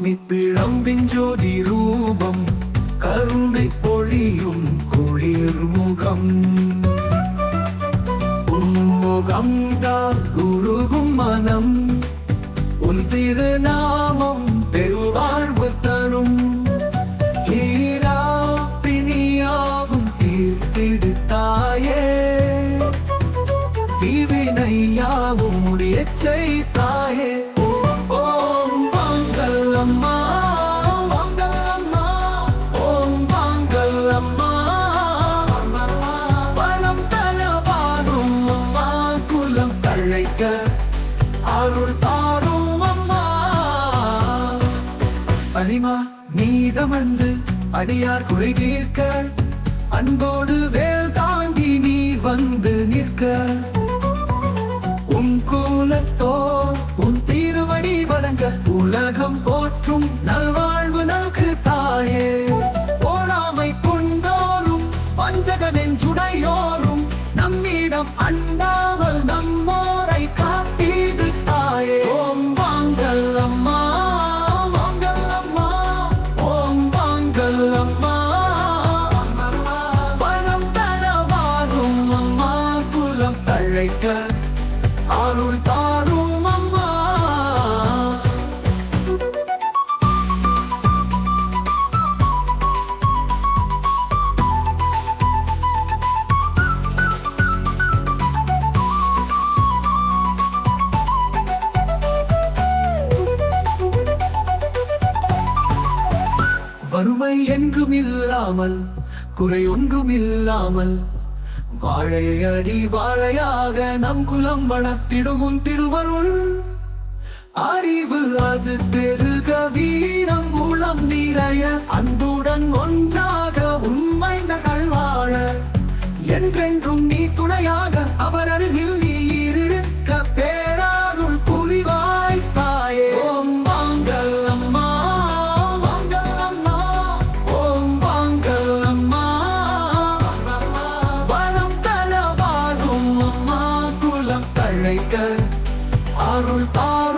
அக்னி பிழம்பின் ஜோதி ரூபம் கருணை பொழியும் குளிர் முகம் உன்முகம் தான் குருகும் மனம் உன் திருநாமம் பெருவாழ்வு தரும். ஈரா பிணியாவும் தீர்த்திடுத்தாயே. தீவினையாவும் முடியச் செய்தாயே. அருள் தாரும் அம்மா. பரிமா நீதமந்து அடியார் குறை தீர்க்க அன்போடு வேல் தாங்கி நீ வந்து நிற்க. உன் கூலத்தோ உன் திருவடி வணங்க உலகம் போற்றும் நல்வாழ்வு நல்கு தாயே. போராமை கொண்டோரும் பஞ்சக நெஞ்சுடையோரும் நம்மிடம் அண்டாமல் நம்மோ குலம் அருள் தாரும் அம்மா. வறுமை என்றும் இல்லாமல் குறை ஒன்றும் இல்லாமல் வாழையடி வாழையாக நம் குலம் வளர்த்திடுவும் திருவருள். அறிவு அது பெருக வீரம் உளம் நிறைய. அன்புடன் ஒன்றாக உண்மை கல்வாழ என்றென்றும் நீ துணையாக அவர் அருகில் அழைக்க அருள் பார்